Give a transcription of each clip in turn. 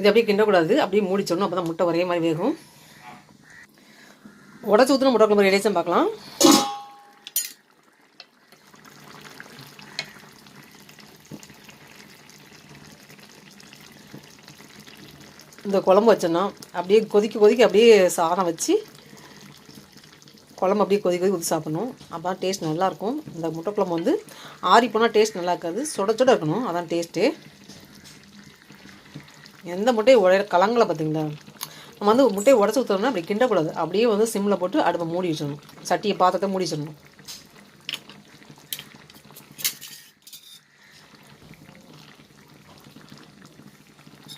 இது அப்படியே கிண்டக்கூடாது. அப்படியே மூடிச்சிடணும் அப்போ தான் முட்டை ஒரே மாதிரி வேகும். உடச்சி ஊற்றின முட்டை குழம்பு ரெடி பார்க்கலாம். இந்த குழம்பு வச்சோன்னா அப்படியே கொதிக்க கொதிக்க அப்படியே சாதம் வச்சு குழம்பு அப்படியே கொதி கொதி ஊற்றி சாப்பிடணும். அப்போ டேஸ்ட் நல்லாயிருக்கும். இந்த முட்டை குழம்பு வந்து ஆறி போனால் டேஸ்ட் நல்லா இருக்காது சுட சுட இருக்கணும். அதான் டேஸ்ட்டு எந்த முட்டையை உடைய கலங்கலை பார்த்தீங்களா? நம்ம வந்து முட்டையை உடச்சி ஊற்றணும்னா அப்படி கிண்டக்கூடாது அப்படியே வந்து சிம்மில் போட்டு அடுப்பை மூடி வச்சிடணும். சட்டியை பாத்திரத்தை மூடி வச்சிடணும்.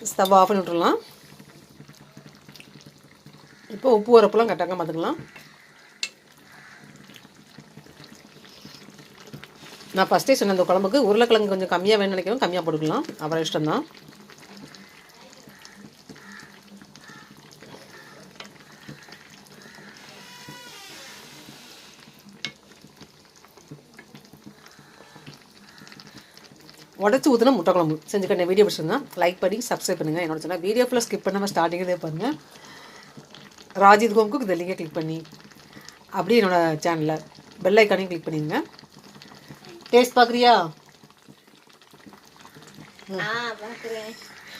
ஸ்டவ் ஆஃப் பண்ணி விட்ருலாம் இப்போ உப்பு உரப்புலாம் கரெக்டாக பார்த்துக்கலாம். நான் ஃபஸ்ட்டே சொன்ன இந்த குழம்புக்கு உருளைக்கிழங்கு கொஞ்சம் கம்மியாக வேணும்னு நினைக்கிறோம் கம்மியாக போட்டுக்கலாம். அப்புறம் இஷ்டம் உடச்சி ஊற்றின முட்டை குழம்பு செஞ்சுக்கிட்ட வீடியோ பிடிச்சிருந்தா லைக் பண்ணி சப்ஸ்கிரைப் பண்ணுங்கள் என்னோட சொன்னால் வீடியோ ஃபுல்லாக ஸ்கிப் பண்ணாமல் ஸ்டார்டிங்கே பாருங்கள் ராஜித் கோம்க்கு இந்த லிங்கை கிளிக் பண்ணி அப்படியே என்னோட சேனலில் பெல் ஐக்கானையும் கிளிக் பண்ணிடுங்க டேஸ்ட் பார்க்குறியா?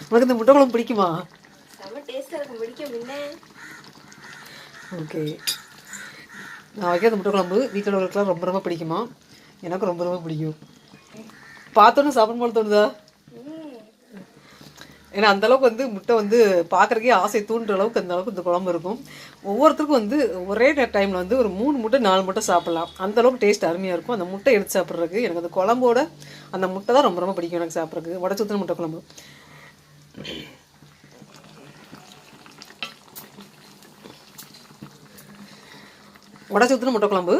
உனக்கு இந்த முட்டை குழம்பு பிடிக்குமா ஓகே நான் வைக்காத முட்டை குழம்பு வீட்டில் உள்ளவங்களுக்குலாம் ரொம்ப ரொம்ப பிடிக்குமா? எனக்கும் ரொம்ப ரொம்ப பிடிக்கும். பார்த்தோன்னு சாப்பிடும் போல தோணுதா? ஏன்னா அந்த அளவுக்கு வந்து முட்டை வந்து பார்க்குறக்கே ஆசை தூண்டுற அளவுக்கு அந்த அளவுக்கு இந்த குழம்பு இருக்கும். ஒவ்வொருத்தருக்கும் வந்து ஒரே டைமில் வந்து ஒரு மூணு முட்டை நாலு முட்டை சாப்பிட்லாம். அந்த அளவுக்கு டேஸ்ட் அருமையாக இருக்கும். அந்த முட்டை எடுத்து சாப்பிட்றதுக்கு எனக்கு அந்த குழம்போட அந்த முட்டை தான் ரொம்ப ரொம்ப பிடிக்கும் எனக்கு சாப்பிட்றதுக்கு. உடச்சு ஊற்றின முட்டை குழம்பு. உடச்சு ஊற்றின முட்டை குழம்பு.